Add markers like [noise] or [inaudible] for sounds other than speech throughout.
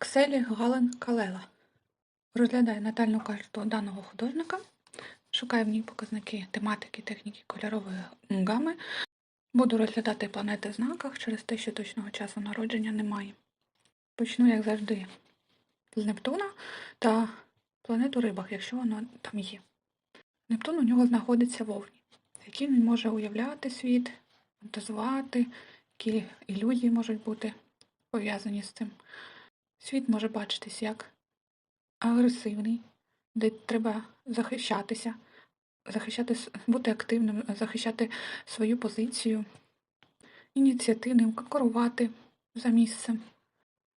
Акселі Гален Калела розглядає натальну карту даного художника, шукає в ній показники тематики, техніки кольорової гами. Буду розглядати планети в знаках через те, що точного часу народження немає. Почну, як завжди, з Нептуна та планету рибах, якщо воно там є. Нептун у нього знаходиться в Овні, який він може уявляти світ, фантазувати, які ілюзії можуть бути пов'язані з цим. Світ може бачитись як агресивний, де треба захищатися, захищати, бути активним, захищати свою позицію, ініціативним, конкурувати за місцем.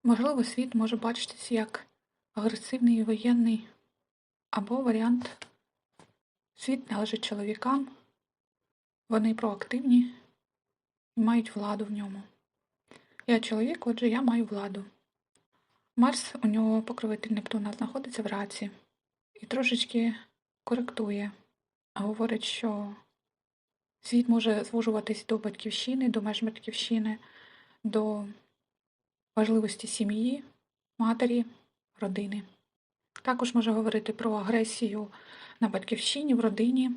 Можливо, світ може бачитися як агресивний і воєнний, або варіант світ належить чоловікам, вони проактивні і мають владу в ньому. Я чоловік, отже, я маю владу. Марс у нього покровитель Нептуна знаходиться в раці і трошечки коректує, говорить, що світ може звужуватись до батьківщини, до меж батьківщини, до важливості сім'ї, матері, родини. Також може говорити про агресію на батьківщині, в родині,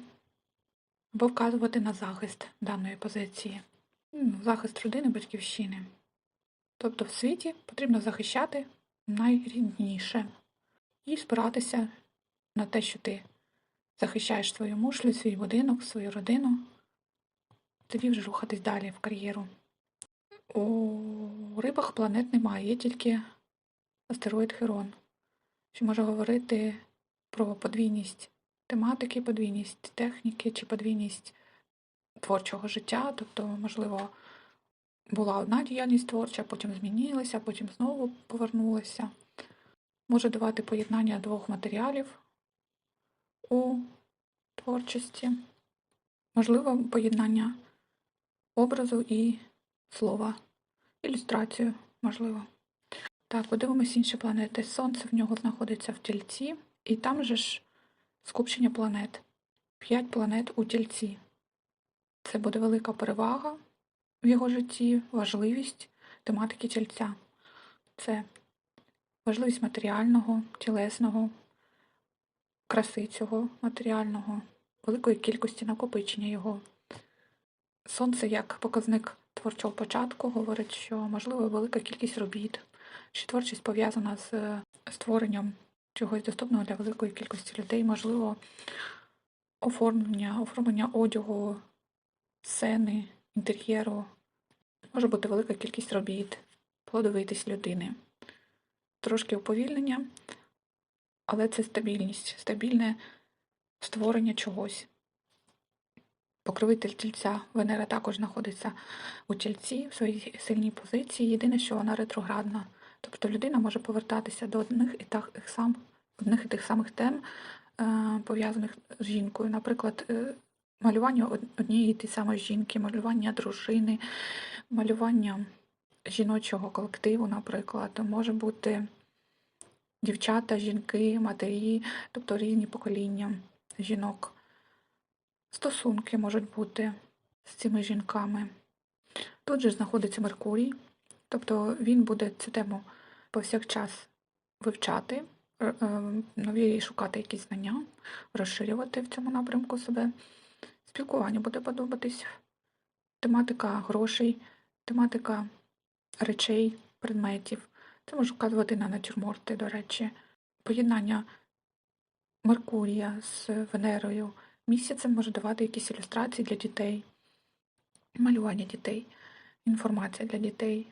або вказувати на захист даної позиції. Ну, Захист родини, батьківщини. Тобто в світі потрібно захищати найрідніше. І спиратися на те, що ти захищаєш свою мушлю, свій будинок, свою родину, тоді вже рухатись далі в кар'єру. У рибах планет немає, є тільки астероїд Херон, що може говорити про подвійність тематики, подвійність техніки чи подвійність творчого життя, тобто, можливо, була одна діяльність творча, потім змінилася, потім знову повернулася. Може давати поєднання двох матеріалів у творчості, можливо, поєднання образу і слова, ілюстрацію, можливо. Так, подивимось інші планети. Сонце в нього знаходиться в тільці, і там же ж скупчення планет. П'ять планет у тільці. Це буде велика перевага в його житті, важливість тематики тільця. Це важливість матеріального, тілесного, краси цього матеріального, великої кількості накопичення його. Сонце як показник творчого початку говорить, що можливо велика кількість робіт, що творчість пов'язана з створенням чогось доступного для великої кількості людей, можливо, оформлення, оформлення одягу, сцени, інтер'єру. Може бути велика кількість робіт, плодовитість людини. Трошки уповільнення, але це стабільність, стабільне створення чогось. Покровитель тільця Венера також знаходиться у тільці в своїй сильній позиції. Єдине, що вона ретроградна. Тобто людина може повертатися до одних і тих сам, одних і тих самих тем, е, пов'язаних з жінкою. Наприклад, е, малювання однієї тієї самої жінки, малювання дружини, малювання жіночого колективу, наприклад, може бути дівчата, жінки, матері, тобто різні покоління жінок. Стосунки можуть бути з цими жінками. Тут же знаходиться Меркурій, тобто він буде цю тему повсякчас вивчати, е, е, нові шукати якісь знання, розширювати в цьому напрямку себе. Спілкування буде подобатись, тематика грошей, тематика речей, предметів. Це може вказувати на натюрморти, до речі, поєднання Меркурія з Венерою. Місяцем може давати якісь ілюстрації для дітей, малювання дітей, інформація для дітей,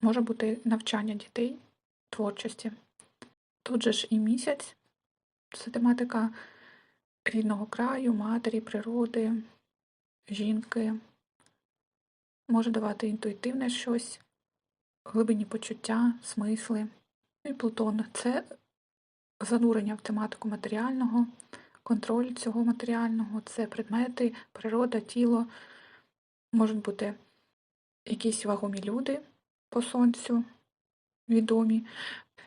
може бути навчання дітей творчості. Тут же ж і місяць. Це тематика рідного краю, матері, природи, жінки. Може давати інтуїтивне щось, глибинні почуття, смисли. Ну і Плутон це занурення в тематику матеріального, контроль цього матеріального, це предмети, природа, тіло. Можуть бути якісь вагомі люди по сонцю, відомі,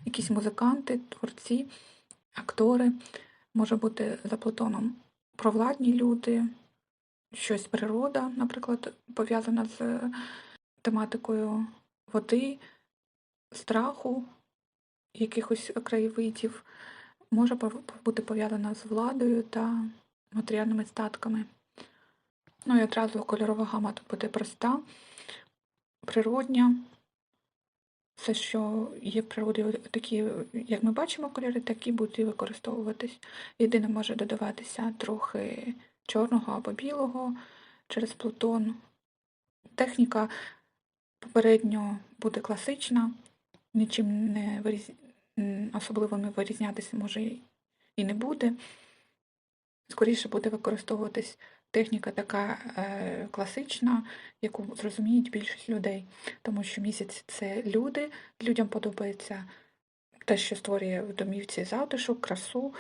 якісь музиканти, творці, актори. Може бути за Плутоном провладні люди, щось природа, наприклад, пов'язана з тематикою води, страху, якихось краєвидів, може бути пов'язана з владою та матеріальними статками. Ну і одразу кольорова гама тут буде проста, природня. Все, що є в природі, такі, як ми бачимо кольори, такі будуть і використовуватись. Єдине може додаватися трохи чорного або білого через плутон. Техніка попередньо буде класична, нічим не виріз... особливо не вирізнятися може і- не буде. Скоріше буде використовуватись техніка така е, класична, яку зрозуміють більшість людей. Тому що місяць це люди, людям подобається те, що створює в домівці затишок, красу,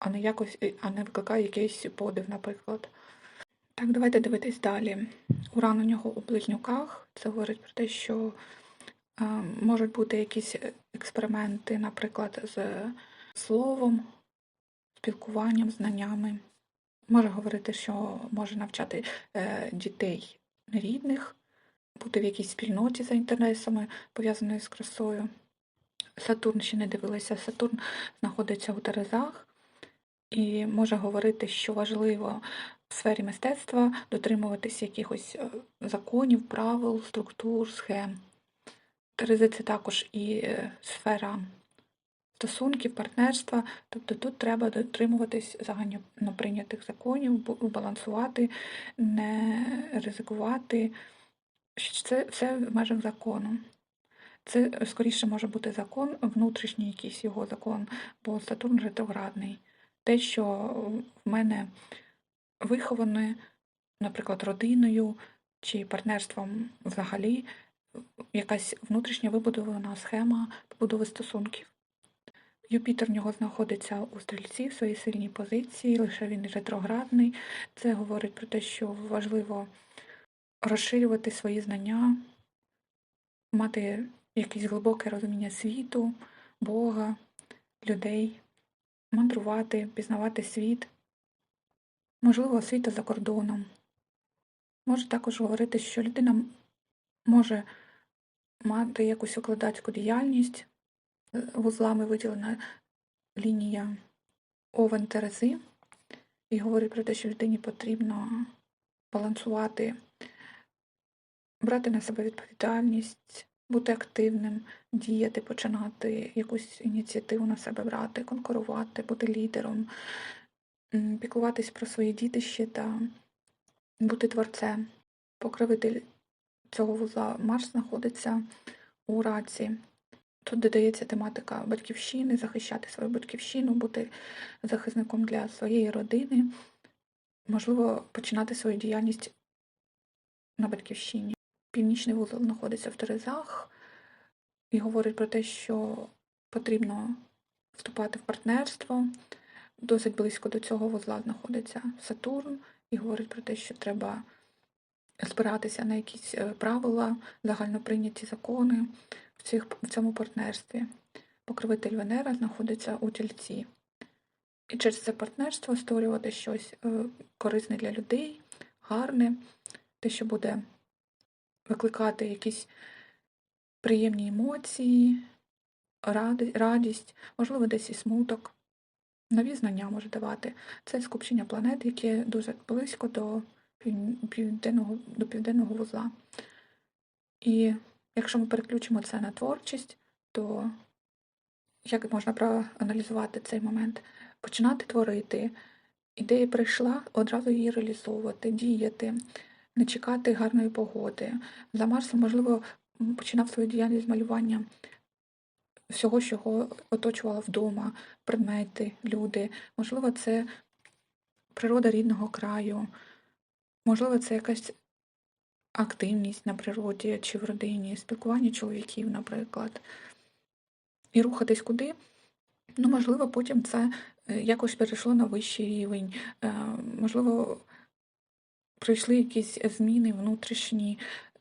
а не якось, а не викликає якийсь подив, наприклад. Так, давайте дивитись далі. Уран у нього у близнюках. Це говорить про те, що е, можуть бути якісь експерименти, наприклад, з словом, спілкуванням, знаннями. Може говорити, що може навчати е, дітей рідних, бути в якійсь спільноті за інтересами, пов'язаною з красою. Сатурн ще не дивилася. Сатурн знаходиться у Терезах і може говорити, що важливо в сфері мистецтва дотримуватись якихось е, законів, правил, структур, схем. Терези це також і е, сфера стосунків, партнерства. Тобто тут треба дотримуватись загально прийнятих законів, балансувати, не ризикувати. Це все в межах закону. Це е, скоріше може бути закон, внутрішній якийсь його закон, бо Сатурн ретроградний. Те, що в мене виховане, наприклад, родиною чи партнерством взагалі, якась внутрішня вибудована схема побудови стосунків. Юпітер в нього знаходиться у стрільці в своїй сильній позиції, лише він ретроградний. Це говорить про те, що важливо розширювати свої знання, мати якесь глибоке розуміння світу, Бога, людей, мандрувати, пізнавати світ, можливо, освіта за кордоном. Може також говорити, що людина може мати якусь викладацьку діяльність, Е, вузлами виділена лінія овен Терези, і говорить про те, що людині потрібно балансувати, брати на себе відповідальність, бути активним, діяти, починати якусь ініціативу на себе брати, конкурувати, бути лідером, піклуватись про свої дітище та бути творцем. Покровитель цього вузла Марс знаходиться у раці. Тут додається тематика батьківщини, захищати свою батьківщину, бути захисником для своєї родини, можливо, починати свою діяльність на батьківщині. Північний вузол знаходиться в Терезах і говорить про те, що потрібно вступати в партнерство. Досить близько до цього вузла знаходиться Сатурн і говорить про те, що треба спиратися на якісь е, правила, загальноприйняті закони в, цих, в цьому партнерстві. Покровитель Венера знаходиться у тільці. І через це партнерство створювати щось е, корисне для людей, гарне, те, що буде викликати якісь приємні емоції, радість, можливо, десь і смуток. Нові знання може давати. Це скупчення планет, яке дуже близько до південного, до південного вузла. І якщо ми переключимо це на творчість, то як можна проаналізувати цей момент? Починати творити. Ідея прийшла, одразу її реалізовувати, діяти, не чекати гарної погоди. За Марсом, можливо, починав свою діяльність з малювання всього, що його оточувало вдома, предмети, люди. Можливо, це природа рідного краю, можливо, це якась активність на природі чи в родині, спілкування чоловіків, наприклад. І рухатись куди? Ну, можливо, потім це е, якось перейшло на вищий рівень. Е, Можливо, прийшли якісь зміни внутрішні.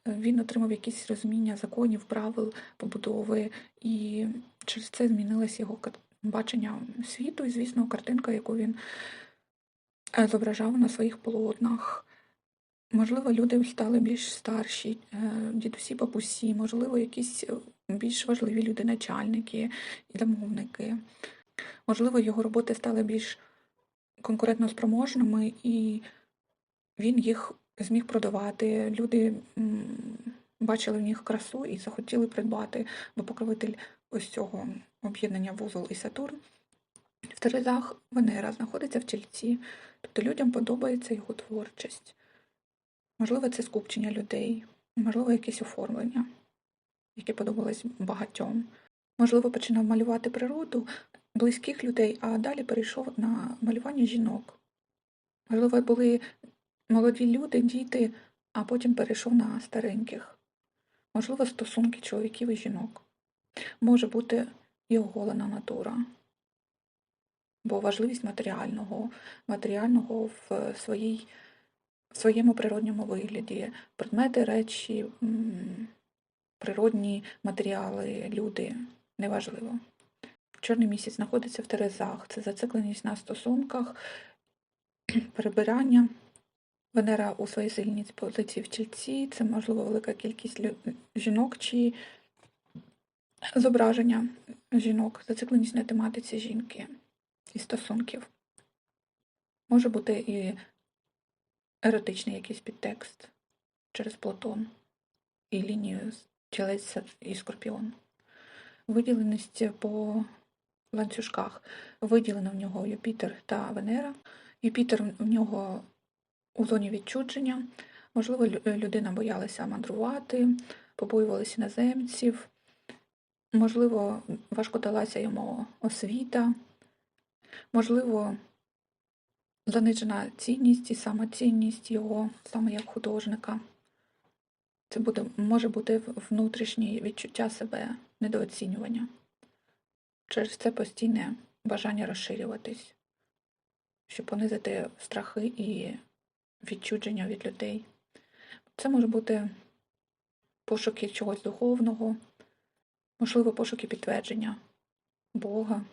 Е, Він отримав якісь розуміння законів, правил побудови, і через це змінилось його бачення світу і, звісно, картинка, яку він е, зображав на своїх полотнах. Можливо, люди стали більш старші, е, дідусі, бабусі, можливо, якісь е, більш важливі люди, начальники і замовники. Можливо, його роботи стали більш конкурентно спроможними, і він їх зміг продавати. Люди бачили в них красу і захотіли придбати, бо покровитель ось цього об'єднання вузол і Сатурн. В Терезах Венера знаходиться в тільці, тобто людям подобається його творчість. Можливо, це скупчення людей, можливо, якесь оформлення, яке подобалось багатьом. Можливо, починав малювати природу близьких людей, а далі перейшов на малювання жінок. Можливо, були молоді люди, діти, а потім перейшов на стареньких. Можливо, стосунки чоловіків і жінок. Може бути і оголена натура, бо важливість матеріального, матеріального в своїй в своєму природньому вигляді, предмети, речі, природні матеріали, люди неважливо. Чорний місяць знаходиться в Терезах, це зацикленість на стосунках, [clears throat] перебирання. Венера у своїй сильній позиції в тільці, це можливо велика кількість жінок чи зображення жінок, зацикленість на тематиці жінки і стосунків. Може бути і еротичний якийсь підтекст через Платон і лінію тілець і скорпіон. Виділеність по ланцюжках. Виділено в нього Юпітер та Венера. Юпітер в нього у зоні відчудження. Можливо, людина боялася мандрувати, побоювалася іноземців. Можливо, важко далася йому освіта. Можливо, занижена цінність і самоцінність його, саме як художника. Це буде, може бути внутрішнє відчуття себе, недооцінювання. Через це постійне бажання розширюватись, щоб понизити страхи і відчудження від людей. Це може бути пошуки чогось духовного, можливо, пошуки підтвердження Бога.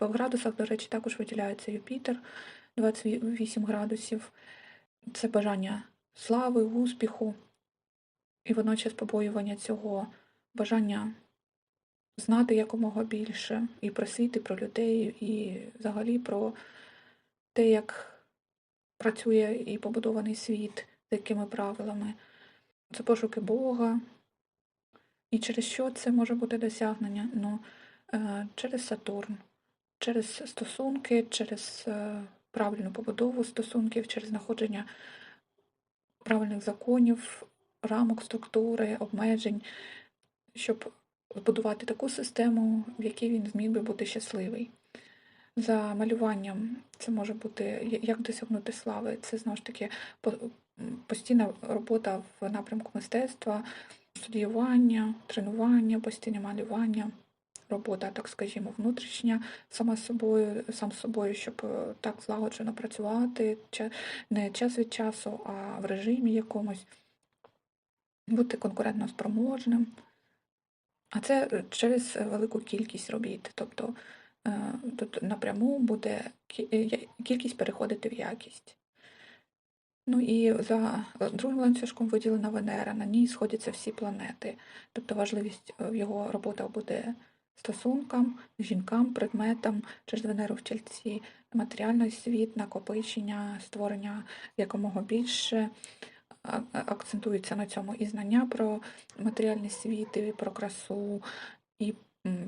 В градусах, до речі, також виділяється Юпітер 28 градусів. Це бажання слави, успіху, і водночас побоювання цього, бажання знати якомога більше і про про людей, і взагалі про те, як працює і побудований світ, з якими правилами. Це пошуки Бога. І через що це може бути досягнення? Ну, е, через Сатурн, через стосунки, через е, правильну побудову стосунків, через знаходження правильних законів, рамок структури, обмежень, щоб збудувати таку систему, в якій він зміг би бути щасливий. За малюванням це може бути як досягнути слави. Це знову ж таки постійна робота в напрямку мистецтва, студіювання, тренування, постійне малювання, робота, так скажімо, внутрішня сама собою, сам собою, щоб е, так злагоджено працювати, не час від часу, а в режимі якомусь, бути конкурентно спроможним. А це е, через е, велику кількість робіт. Тобто тут напряму буде е, кількість переходити в якість. Ну і за е, другим ланцюжком виділена Венера, на ній сходяться всі планети. Тобто важливість е, його роботах буде стосункам, жінкам, предметам, через Венеру в тільці, матеріальний світ, накопичення, створення якомога більше. Акцентується на цьому і знання про матеріальний світ, і про красу, і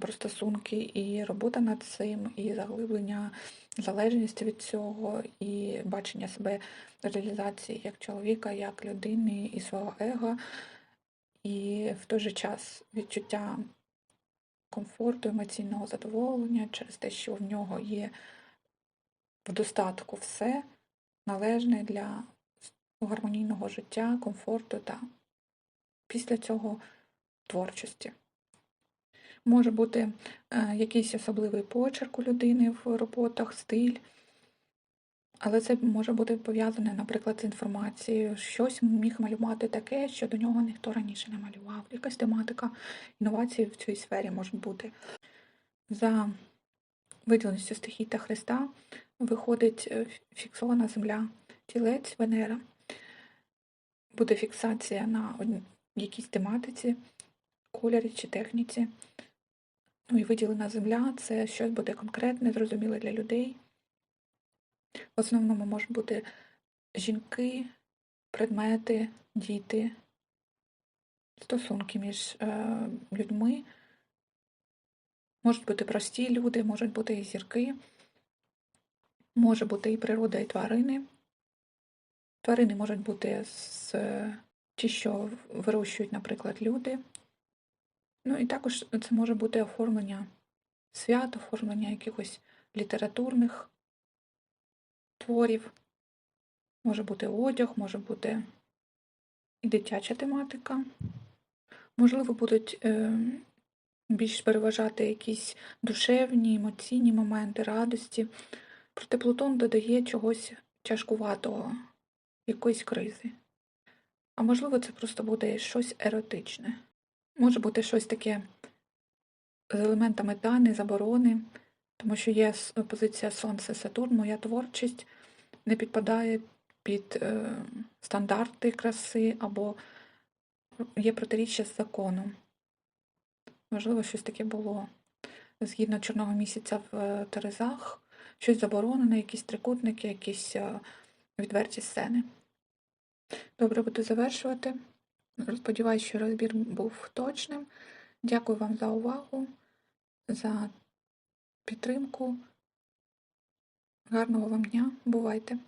про стосунки, і робота над цим, і заглиблення залежності від цього, і бачення себе реалізації як чоловіка, як людини і свого его, і в той же час відчуття комфорту, емоційного задоволення через те, що в нього є в достатку все належне для гармонійного життя, комфорту та після цього творчості. Може бути е, якийсь особливий почерк у людини в роботах, стиль, але це може бути пов'язане, наприклад, з інформацією. Щось міг малювати таке, що до нього ніхто раніше не малював. Якась тематика, інновації в цій сфері можуть бути. За виділеністю стихій та Христа виходить е, фіксована земля, тілець, Венера. буде фіксація на якійсь тематиці, кольорі чи техніці. Ну і виділена земля це щось буде конкретне, зрозуміле для людей. В основному можуть бути жінки, предмети, діти, стосунки між е, людьми. Можуть бути прості люди, можуть бути і зірки, може бути і природа, і тварини. Тварини можуть бути з ті, що вирощують, наприклад, люди. Ну і також це може бути оформлення свят, оформлення якихось літературних творів. Може бути одяг, може бути і дитяча тематика. Можливо, будуть е, більш переважати якісь душевні, емоційні моменти, радості. Проте Плутон додає чогось тяжкуватого, якоїсь кризи. А можливо, це просто буде щось еротичне. Може бути щось таке з елементами тайни, заборони, тому що є позиція Сонце Сатурн, моя творчість не підпадає під е, стандарти краси або є протиріччя з законом. Можливо, щось таке було згідно чорного місяця в е, Терезах, щось заборонене, якісь трикутники, якісь е, відверті сцени. Добре, буду завершувати. Сподіваюсь, що розбір був точним. Дякую вам за увагу, за підтримку. Гарного вам дня. Бувайте!